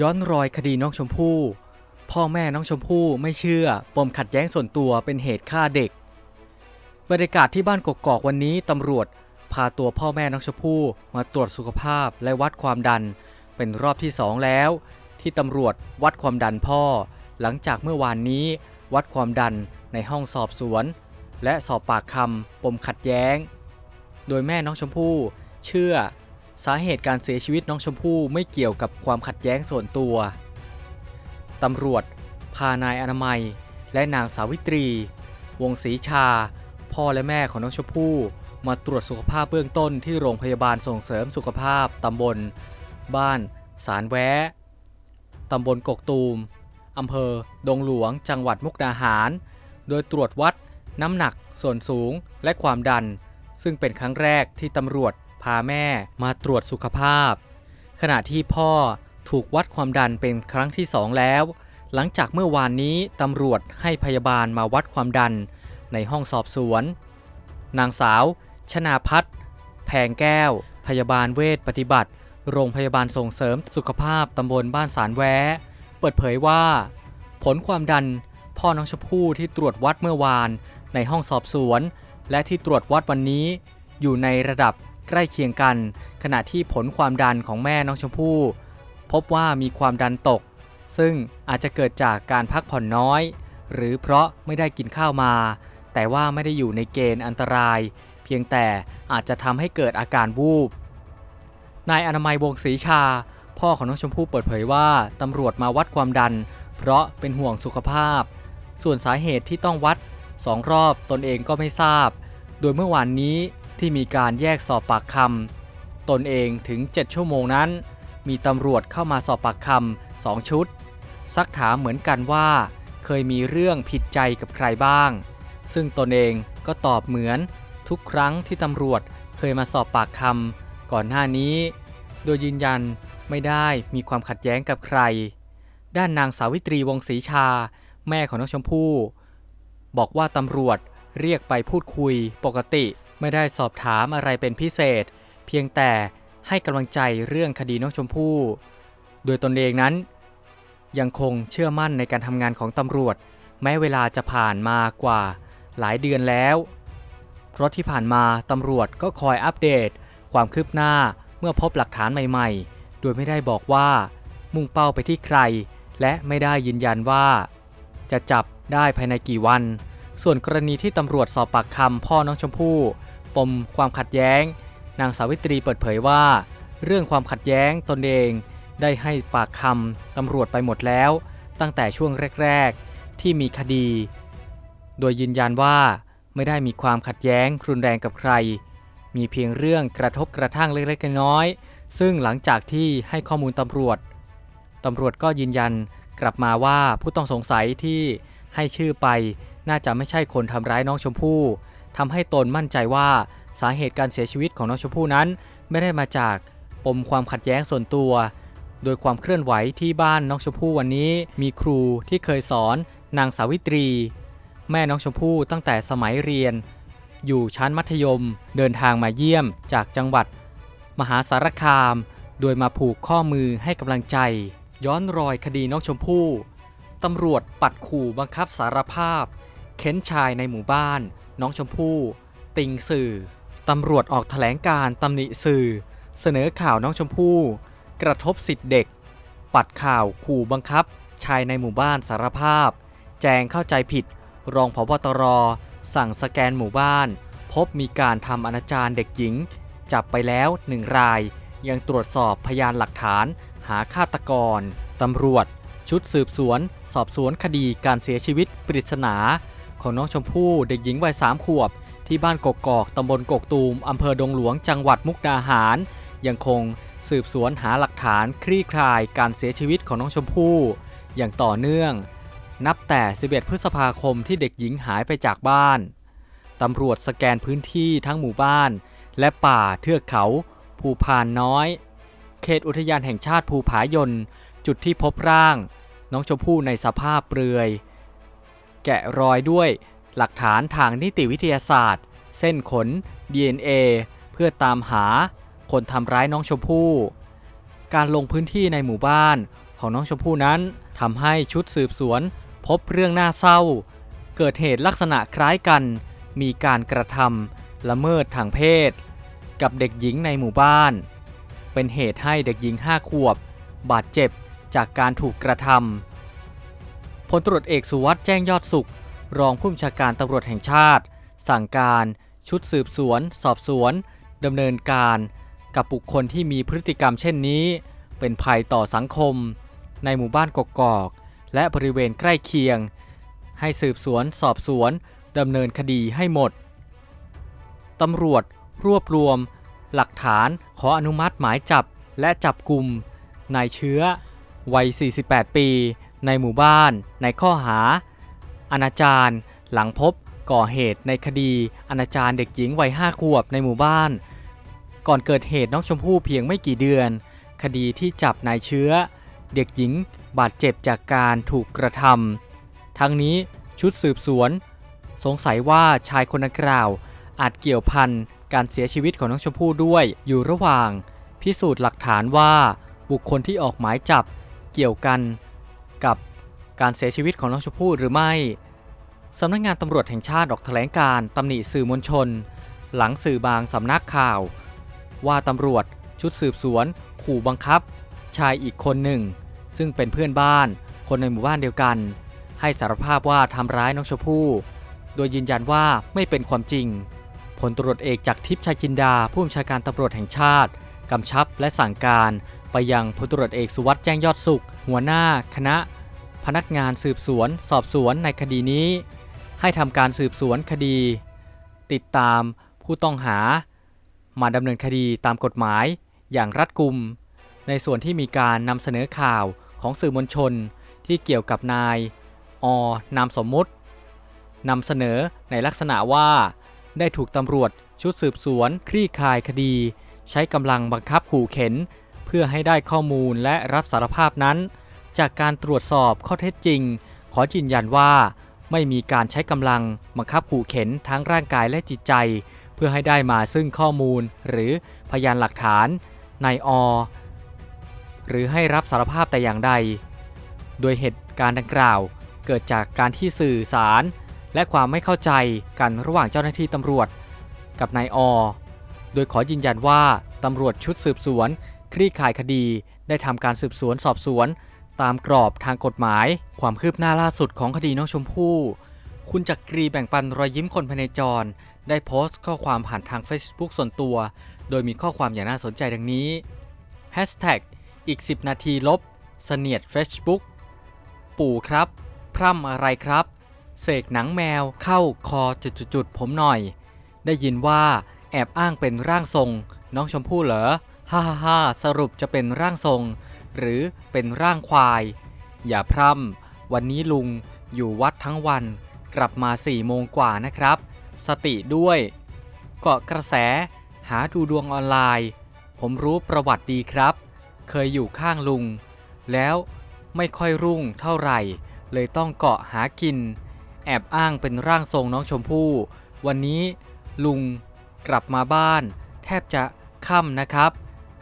ย้อนรอยคดีน้องชมพู่ พ่อแม่น้องชมพู่ไม่เชื่อ ปมขัดแย้งส่วนตัวเป็นเหตุฆ่าเด็ก บรรยากาศที่บ้านกกอกวันนี้ตำรวจ พาตัวพ่อแม่น้องชมพู่มาตรวจสุขภาพและวัดความดัน เป็นรอบที่สองแล้ว ที่ตำรวจวัดความดันพ่อ หลังจากเมื่อวานนี้ วัดความดันในห้องสอบสวน และสอบปากคำปมขัดแย้ง โดยแม่น้องชมพู่เชื่อ สาเหตุการเสียชีวิตน้องชมพู่ไม่เกี่ยวกับความขัดแย้งส่วนตัว ตำรวจ พานายอนามัย และนางสาวิตรี วงศรีชา พ่อและแม่ของน้องชมพู่ มาตรวจสุขภาพเบื้องต้นที่โรงพยาบาลส่งเสริมสุขภาพตำบล บ้าน สารแวะตำบลกกตูมอำเภอ ดงหลวง จังหวัดมุกดาหาร โดยตรวจวัด น้ำหนัก ส่วนสูง และความดัน ซึ่งเป็นครั้งแรกที่ตำรวจาแม่มาตรวจสุขภาพ ขณะที่พ่อถูกวัดความดันเป็นครั้งที่สองแล้ว หลังจากเมื่อวานนี้ตำรวจให้พยาบาลมาวัดความดันในห้องสอบสวน นางสาว ชนาพัฒน์แพงแก้ว พยาบาลเวชปฏิบัติ โรงพยาบาลส่งเสริมสุขภาพตำบลบ้านสารแวะเปิดเผยว่า ผลความดันพ่อน้องชมพู่ที่ตรวจวัดเมื่อวานในห้องสอบสวน และที่ตรวจวัดวันนี้ อยู่ในระดับ ใกล้เคียงกัน ขณะที่ผลความดันของแม่น้องชมพู่ พบว่ามีความดันตก ซึ่งอาจจะเกิดจากการพักผ่อนน้อย หรือเพราะไม่ได้กินข้าวมา แต่ว่าไม่ได้อยู่ในเกณฑ์อันตราย เพียงแต่อาจจะทำให้เกิดอาการวูบนายอนามัยวงศรีชา พ่อของน้องชมพู่เปิดเผยว่าตำรวจมาวัดความดัน เพราะเป็นห่วงสุขภาพ ส่วนสาเหตุที่ต้องวัดสองรอบตนเองก็ไม่ทราบ โดยเมื่อวานนี้ ที่มีการแยกสอบปากคำตนเองถึง 7 ชั่วโมงนั้น มีตำรวจเข้ามาสอบปากคำสองชุด ซักถามเหมือนกันว่า เคยมีเรื่องผิดใจกับใครบ้าง ซึ่งตนเองก็ตอบเหมือนทุกครั้งที่ตำรวจเคยมาสอบปากคำก่อนหน้านี้ โดยยืนยันไม่ได้มีความขัดแย้งกับใคร ด้านนางสาวิตรีวงศรีชา แม่ของน้องชมพู่ บอกว่าตำรวจเรียกไปพูดคุยปกติ ไม่ได้สอบถามอะไรเป็นพิเศษ เพียงแต่ให้กำลังใจเรื่องคดีน้องชมพู่ โดยตนเองนั้น ยังคงเชื่อมั่นในการทำงานของตำรวจ แม้เวลาจะผ่านมากว่าหลายเดือนแล้ว เพราะที่ผ่านมาตำรวจก็คอยอัปเดต ความคืบหน้าเมื่อพบหลักฐานใหม่ๆ โดยไม่ได้บอกว่า มุ่งเป้าไปที่ใคร และไม่ได้ยืนยันว่า จะจับได้ภายในกี่วัน ส่วนกรณีที่ตำรวจสอบปากคำพ่อน้องชมพู่ปมความขัดแย้ง นางสาวิตรีเปิดเผยว่า เรื่องความขัดแย้งตนเอง ได้ให้ปากคำตำรวจไปหมดแล้ว ตั้งแต่ช่วงแรก ๆ ที่มีคดี โดยยืนยันว่าไม่ได้มีความขัดแย้งรุนแรงกับใคร มีเพียงเรื่องกระทบกระทั่งเล็กๆน้อยๆซึ่งหลังจากที่ให้ข้อมูลตำรวจตำรวจก็ยืนยันกลับมาว่าผู้ต้องสงสัยที่ให้ชื่อไป น่าจะไม่ใช่คนทำร้ายน้องชมพู่ทำให้ตนมั่นใจว่าสาเหตุการเสียชีวิตของน้องชมพู่นั้น ไม่ได้มาจากปมความขัดแย้งส่วนตัว โดยความเคลื่อนไหวที่บ้านน้องชมพู่วันนี้ มีครูที่เคยสอนนางสาวิตรี แม่น้องชมพู่ตั้งแต่สมัยเรียน อยู่ชั้นมัธยม เดินทางมาเยี่ยมจากจังหวัด มหาสารคาม โดยมาผูกข้อมือให้กำลังใจ ย้อนรอยคดีน้องชมพู่ตำรวจปัดขู่บังคับสารภาพ เค้นชายในหมู่บ้าน น้องชมพู่ ติงสื่อ ตำรวจออกแถลงการตำหนิสื่อ เสนอข่าวน้องชมพู่ กระทบสิทธิเด็ก ปัดข่าวขู่บังคับ ชายในหมู่บ้านสารภาพ แจงเข้าใจผิด รองผบตร สั่งสแกนหมู่บ้าน พบมีการทำอนาจารเด็กหญิง จับไปแล้วหนึ่งราย ยังตรวจสอบพยานหลักฐาน หาฆาตกรตำรวจชุดสืบสวน สอบสวนคดีการเสียชีวิตปริศนา ของน้องชมพู่เด็กหญิงวัยสามขวบ ที่บ้านกกอกตำบลกกตูมอำเภอดงหลวงจังหวัดมุกดาหาร ยังคงสืบสวนหาหลักฐานคลี่คลายการเสียชีวิตของน้องชมพู่ อย่างต่อเนื่อง นับแต่ 11 พฤษภาคมที่เด็กหญิงหายไปจากบ้านตำรวจสแกนพื้นที่ทั้งหมู่บ้าน และป่าเทือกเขา ภูพานน้อย เขตอุทยานแห่งชาติภูผายนจุดที่พบร่าง น้องชมพู่ในสภาพเปลือย แกะรอยด้วย หลักฐานทางนิติวิทยาศาสตร์ เส้นขน DNA เพื่อตามหาคนทำร้ายน้องชมพู่การลงพื้นที่ในหมู่บ้านของน้องชมพู่นั้นทำให้ชุดสืบสวน พบเรื่องน่าเศร้า เกิดเหตุลักษณะคล้ายกัน มีการกระทำละเมิดทางเพศ กับเด็กหญิงในหมู่บ้าน เป็นเหตุให้เด็กหญิง5ขวบ บาดเจ็บจากการถูกกระทำ พลตรวจเอกสุวัสด์แจ้งยอดสุข รองผู้บัญชาการตำรวจแห่งชาติ สั่งการ ชุดสืบสวน สอบสวนดำเนินการ กับบุคคลที่มีพฤติกรรมเช่นนี้ เป็นภัยต่อสังคม ในหมู่บ้านกกอก และบริเวณใกล้เคียง ให้สืบสวน สอบสวนดำเนินคดีให้หมดตำรวจ รวบรวม หลักฐานขออนุมัติหมายจับและจับกลุ่มนายเชื้อ วัย 48 ปี ในหมู่บ้าน ในข้อหา อนาจารหลังพบก่อเหตุในคดีอนาจารเด็กหญิงวัย5ขวบในหมู่บ้าน ก่อนเกิดเหตุน้องชมพู่เพียงไม่กี่เดือน คดีที่จับนายเชื้อ เด็กหญิงบาดเจ็บจากการถูกกระทำทั้งนี้ชุดสืบสวน สงสัยว่าชายคนดังกล่าว อาจเกี่ยวพันการเสียชีวิตของน้องชมพู่ด้วยอยู่ระหว่าง พิสูจน์หลักฐานว่าบุคคลที่ออกหมายจับเกี่ยวกัน การเสียชีวิตของน้องชมพู่หรือไม่สำนักงงานตำรวจแห่งชาติออกแถลงการตำหนิสื่อมวลชน หลังสื่อบางสำนักข่าว ว่าตำรวจชุดสืบสวน ขู่บังคับ ชายอีกคนหนึ่ง ซึ่งเป็นเพื่อนบ้าน คนในหมู่บ้านเดียวกัน ให้สารภาพว่าทำร้ายน้องชมพู่ โดยยืนยันว่าไม่เป็นความจริงพลตรวจเอกจากทิพย์ชายจินดาผู้บัญชาการตำรวจแห่งชาติกำชับและสั่งการ ไปยังพลตรวจเอกสุวัสด์แจ้งยอดสุข หัวหน้า คณะ พนักงานสืบสวน สอบสวนในคดีนี้ ให้ทำการสืบสวนคดี ติดตามผู้ต้องหา มาดำเนินคดีตามกฎหมายอย่างรัดกุม ในส่วนที่มีการนำเสนอข่าวของสื่อมวลชนที่เกี่ยวกับนาย อ นามสมมุตินำเสนอในลักษณะว่า ได้ถูกตำรวจชุดสืบสวน คลี่คลายคดี ใช้กำลังบังคับขู่เข็น เพื่อให้ได้ข้อมูลและรับสารภาพนั้น จากการตรวจสอบข้อเท็จจริง ขอยืนยันว่า ไม่มีการใช้กำลังบังคับขู่เข็นทั้งร่างกายและจิตใจ เพื่อให้ได้มาซึ่งข้อมูลหรือพยานหลักฐานนายอ หรือให้รับสารภาพแต่อย่างใด โดยเหตุการณ์ดังกล่าวเกิดจากการที่สื่อสาร และความไม่เข้าใจกันระหว่างเจ้าหน้าที่ตำรวจ กับนายอ โดยขอยืนยันว่าตำรวจชุดสืบสวน คลี่คลายคดีได้ทำการสืบสวนสอบสวน ตามกรอบทางกฎหมาย ความคืบหน้าล่าสุดของคดีน้องชมพู่ คุณจักรีแบ่งปันรอยยิ้มคนภายในจร ได้โพสต์ข้อความผ่านทาง Facebook ส่วนตัว โดยมีข้อความอย่างน่าสนใจดังนี้ Hashtag อีก 10 นาทีลบ เสนียด Facebook ปู่ครับ พร่ำอะไรครับ เสกหนังแมวเข้าคอจุดๆๆผมหน่อย ได้ยินว่าแอบอ้างเป็นร่างทรง น้องชมพู่เหรอ ฮ่าฮ่าฮ่าสรุปจะเป็นร่างทรง หรือเป็นร่างควาย อย่าพร่ำวันนี้ลุงอยู่วัดทั้งวันกลับมา4โมงกว่านะครับ สติด้วย เกาะกระแสหาดูดวงออนไลน์ ผมรู้ประวัติดีครับ เคยอยู่ข้างลุง แล้วไม่ค่อยรุ่งเท่าไหร่ เลยต้องเกาะหากิน แอบอ้างเป็นร่างทรงน้องชมพู่ วันนี้ลุงกลับมาบ้าน แทบจะค่ำนะครับ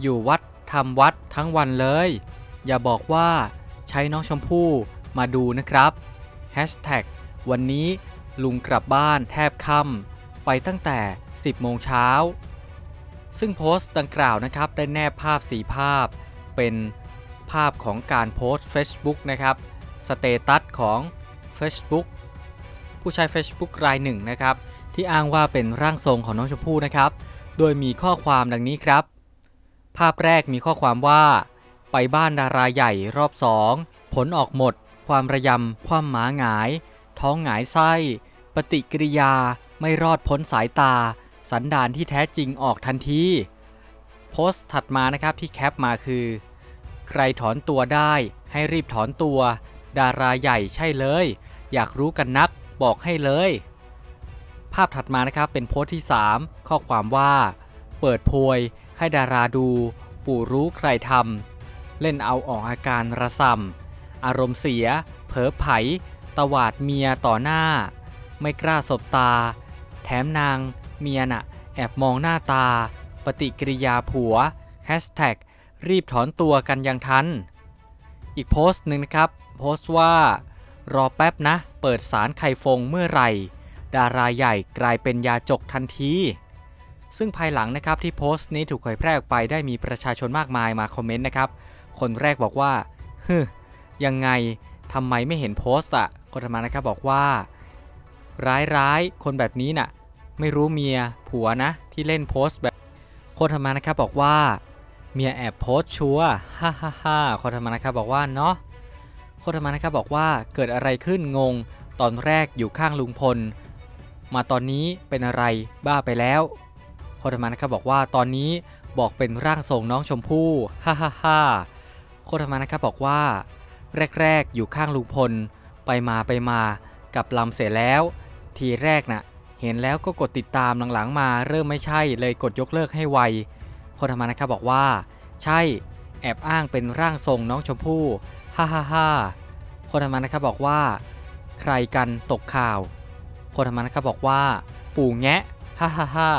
อยู่วัด ทำวัดทั้งวันเลย อย่าบอกว่าใช้น้องชมพู่มาดูนะครับ Hashtag วันนี้ลุงกลับบ้านแทบค่ำไปตั้งแต่ 10 โมงเช้า ซึ่งโพสต์ดังกล่าวนะครับ ได้แนบภาพสีภาพ เป็นภาพของการโพสต์ Facebook นะครับสเตตัสของ Facebook ผู้ใช้ Facebook รายหนึ่งนะครับ ที่อ้างว่าเป็นร่างทรงของน้องชมพู่นะครับ โดยมีข้อความดังนี้ครับ ภาพแรกมีข้อความว่า ไปบ้านดาราใหญ่รอบสองผลออกหมด ความระยำ ความหมาหงาย ท้องหงายไส้ ปฏิกิริยาไม่รอดพ้นสายตา สันดานที่แท้จริงออกทันที โพสต์ถัดมานะครับที่แคปมาคือ ใครถอนตัวได้ให้รีบถอนตัว ดาราใหญ่ใช่เลย อยากรู้กันนักบอกให้เลย ภาพถัดมานะครับเป็นโพสต์ที่ 3 ข้อความว่า เปิดโพย ให้ดาราดู ปู่รู้ใครทำเล่นเอาออกอาการระสำอารมณ์เสีย เผลอไผตวาดเมียต่อหน้า ไม่กล้าสบตา แถมนางเมียน่ะ แอบมองหน้าตา ปฏิกิริยาผัวแฮชแท็กรีบถอนตัวกันยังทัน อีกโพสต์หนึ่งนะครับ โพสต์ว่า รอแป๊บนะ เปิดสารไข่ฟงเมื่อไหร่ ดาราใหญ่กลายเป็นยาจกทันที ซึ่งภายหลังนะครับที่โพสต์นี้ถูกเผยแพร่ออกไปได้มีประชาชนมากมายมาคอมเมนต์นะครับ คนแรกบอกว่าฮึยังไงทำไมไม่เห็นโพสต์อะคนธรรมานะครับบอกว่า ร้ายร้ายๆคนแบบนี้น่ะ ไม่รู้เมียผัวนะ ที่เล่นโพสต์แบบคนธรรมานะครับบอกว่า เมียแอบโพสต์ชัวฮ่าฮ่าฮ่าคนธรรมานะครับบอกว่าเนาะคนธรรมานะครับบอกว่าเกิดอะไรขึ้นงง ตอนแรกอยู่ข้างลุงพล มาตอนนี้เป็นอะไรบ้าไปแล้ว คนธรรมนะครับบอกว่าตอนนี้บอกเป็นร่างทรงน้องชมพู่ฮ่าฮ่าฮ่าคธรรมนะครับบอกว่า แรกๆอยู่ข้างลุงพล ไปมาไปมากับลำเสร็จแล้ว ทีแรกน่ะ เห็นแล้วก็กดติดตามหลังๆ มาเริ่มไม่ใช่เลยกดยกเลิกให้ไวโคธรรมนะครับบอกว่า ใช่แอบอ้างเป็นร่างทรงน้องชมพู่ฮ่าฮ่าฮ่าคธรรมนะครับบอกว่า ใครกันตกข่าวโคธรรมนะครับบอกว่า ปู่แงะฮ่าฮ่าฮ่า